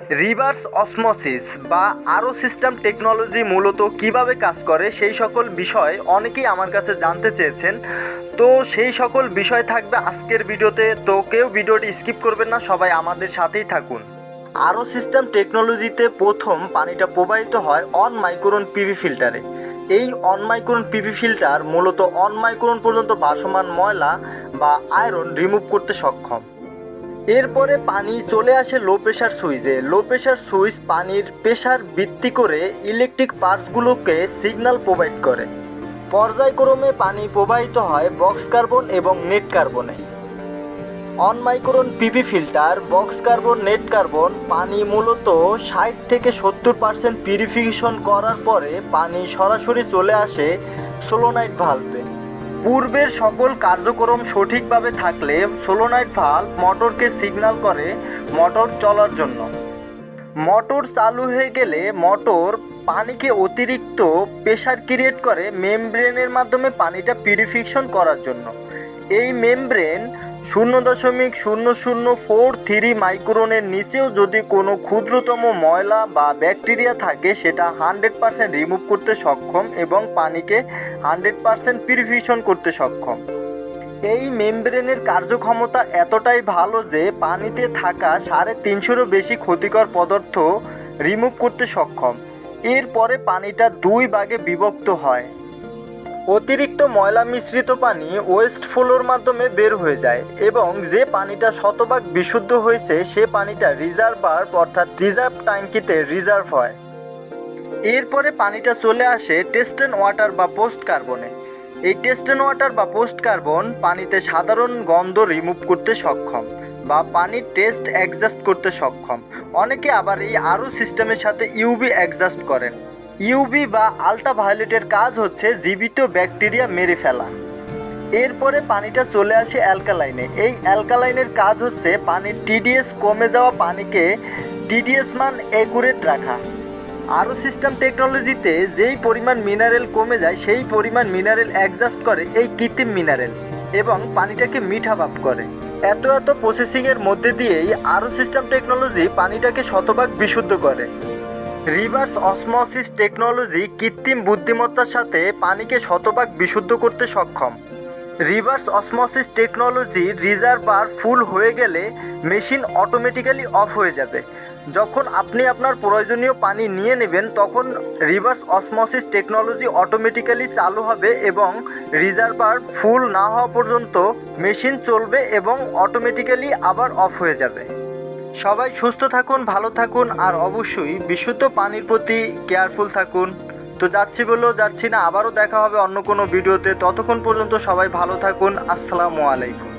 Reverse osmosis বা আরও system technology মূলত কীভাবে কাজ করে সেই সকল বিষয় অনেকেই আমার কাছে জানতে চেয়েছেন। তো সেই সকল বিষয় থাকবে আজকের ভিডিওতে। তো কেউ ভিডিওটি স্কিপ করবেন না, সবাই আমাদের সাথেই থাকুন। আরও সিস্টেম টেকনোলজিতে প্রথম পানিটা প্রবাহিত হয় অন মাইক্রোন পিভি ফিল্টারে। এই অন মাইক্রোন পিভি ফিল্টার মূলত অন মাইক্রোন পর্যন্ত ভাসমান ময়লা বা আয়রন রিমুভ করতে সক্ষম। এরপরে পানি চলে আসে লো প্রেশার সুইচে লো প্রেশার সুইচ পানির প্রেশার ভিত্তি করে ইলেকট্রিক পার্টসগুলোকে সিগন্যাল প্রোভাইড করে। পর্যায়ক্রমে পানি প্রবাহিত হয় বক্স কার্বন এবং net কার্বনে one micron PP filter box carbon net carbon পানি মূলত ষাট থেকে সত্তর পার্সেন্ট পিউরিফিকেশন করার পরে পানি সরাসরি চলে আসে সোলোনাইট ভালভে পূর্বের সকল কার্যক্রম সঠিকভাবে থাকলে সোলোনাইট ভাল্ব মোটরকে সিগন্যাল করে মোটর চলার জন্য। মোটর চালু হয়ে গেলে মোটর পানিকে অতিরিক্ত প্রেশার ক্রিয়েট করে মেমব্রেনের মাধ্যমে পানিটা পিউরিফিকেশন করার জন্য। এই মেমব্রেন শূন্য দশমিক শূন্য শূন্য ফোর থ্রি মাইক্রোনের নিচেও যদি কোনো ক্ষুদ্রতম ময়লা বা ব্যাকটেরিয়া থাকে, সেটা হান্ড্রেড পারসেন্ট রিমুভ করতে সক্ষম এবং পানিকে হান্ড্রেড পারসেন্ট পিউরিফিকেশন করতে সক্ষম। এই মেমব্রেনের কার্যক্ষমতা এতটাই ভালো যে পানিতে থাকা সাড়ে তিনশোরও বেশি ক্ষতিকর পদার্থ রিমুভ করতে সক্ষম। এরপরে পানিটা দুই ভাগে বিভক্ত হয়। অতিরিক্ত ময়লা মিশ্রিত পানি ওয়েস্ট ফ্লোর মাধ্যমে বের হয়ে যায় এবং যে পানিটা শতভাগ বিশুদ্ধ হয়েছে, সে পানিটা রিজার্ভার অর্থাৎ রিজার্ভ ট্যাঙ্কিতে রিজার্ভ হয়। এরপরে পানিটা চলে আসে টেস্টেন ওয়াটার বা পোস্ট কার্বনে এই টেস্টেন ওয়াটার বা পোস্ট কার্বন পানিতে সাধারণ গন্ধ রিমুভ করতে সক্ষম বা পানির টেস্ট অ্যাডজাস্ট করতে সক্ষম। অনেকে আবার এই আরও সিস্টেমের সাথে ইউভি অ্যাডজাস্ট করেন। ইউভি বা আলট্রাভায়োলেটের কাজ হচ্ছে জীবিত ব্যাকটেরিয়া মেরে ফেলা। এরপরে পানিটা চলে আসে অ্যালকালাইনে। এই অ্যালকালাইনের কাজ হচ্ছে পানির টিডিএস কমে যাওয়া পানিকে টিডিএস মান একুরেট রাখা। আরও সিস্টেম টেকনোলজিতে যেই পরিমাণ মিনারেল কমে যায়, সেই পরিমাণ মিনারেল অ্যাডজাস্ট করে এই কৃত্রিম মিনারেল এবং পানিটাকে মিঠা ভাব করে। এত এত প্রসেসিংয়ের মধ্যে দিয়েই আরও সিস্টেম টেকনোলজি পানিটাকে শতভাগ বিশুদ্ধ করে। রিভার্স অসমোসিস টেকনোলজি কৃত্রিম বুদ্ধিমত্তার সাথে পানিকে শতভাগ বিশুদ্ধ করতে সক্ষম। Reverse osmosis technology reservoir full হয়ে গেলে মেশিন অটোমেটিক্যালি অফ হয়ে যাবে। যখন আপনি আপনার প্রয়োজনীয় পানি নিয়ে নেবেন, তখন রিভার্স অসমোসিস টেকনোলজি অটোমেটিক্যালি চালু হবে এবং রিজার্ভার ফুল না হওয়া পর্যন্ত মেশিন চলবে এবং অটোমেটিক্যালি আবার অফ হয়ে যাবে। সবাই সুস্থ থাকুন, ভালো থাকুন, আর অবশ্যই বিশুদ্ধ পানির প্রতি কেয়ারফুল থাকুন। তো যাচ্ছি বলেও যাচ্ছি না, আবারও দেখা হবে অন্য কোনো ভিডিওতে। ততক্ষণ পর্যন্ত সবাই ভালো থাকুন। আসসালামু আলাইকুম।